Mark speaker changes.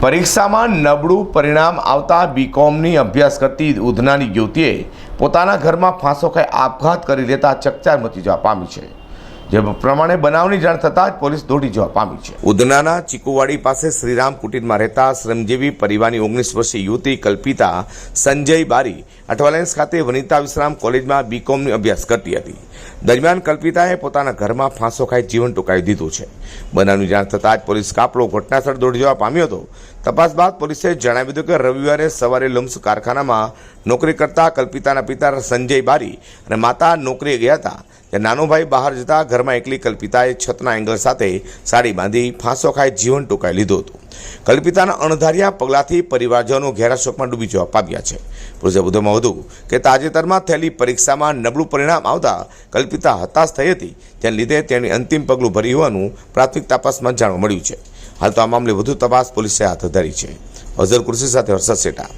Speaker 1: પરીક્ષામાં નબળું પરિણામ આવતા બીકોમની અભ્યાસ કરતી ઉધનાની યુવતીએ પોતાના ઘરમાં ફાંસો ખાઈ આપઘાત કરી લેતા ચકચાર મચી જવા પામી છે. જે પ્રમાણે બનાવની જાણ થતાં જ પોલીસ દોડી જવા પામી છે. ઉધનાના ચીકુવાડી પાસે શ્રીરામ કુટીરમાં રહેતા શ્રમજીવી પરિવારની ઓગણીસ વર્ષીય યુવતી કલ્પિતા સંજય બારી અઠવાલેન્સ ખાતે વનિતા વિશ્રામ કોલેજમાં બીકોમની અભ્યાસ કરતી હતી. દરમિયાન કલ્પિતાએ પોતાના ઘરમાં ફાંસો ખાઈ જીવન ટૂંકાવી દીધું છે. બનાવની જાણ થતાં જ પોલીસ કાફલો ઘટનાસ્થળ દોડી જવા પામ્યો હતો. તપાસ બાદ પોલીસે જણાવ્યું હતું કે રવિવારે સવારે લમ્સ કારખાનામાં નોકરી કરતા કલ્પિતાના પિતા સંજય બારી અને માતા નોકરીએ ગયા હતા. નાનો ભાઈ બહાર જતા ઘરમાં એકલી કલ્પિતાએ છતના એંગલ સાથે સાડી બાંધી ફાંસો ખાઈ જીવન ટૂંકાઈ લીધું હતું. કલ્પિતાના અણધાર્યા પગલાંથી પરિવારજનો ઘેરા શોકમાં ડૂબી જવા પામ્યા છે. પોલીસે વધુમાં વધુ કે તાજેતરમાં થયેલી પરીક્ષામાં નબળું પરિણામ આવતા કલ્પિતા હતાશ થઈ હતી. જેને લીધે તેણે અંતિમ પગલું ભરી હોવાનું પ્રાથમિક તપાસમાં જાણવા મળ્યું છે. હાલ તો આ મામલે વધુ તપાસ પોલીસે હાથ ધરી છે. અઝર કુર્સી સાથે હર્ષદ શેઠા.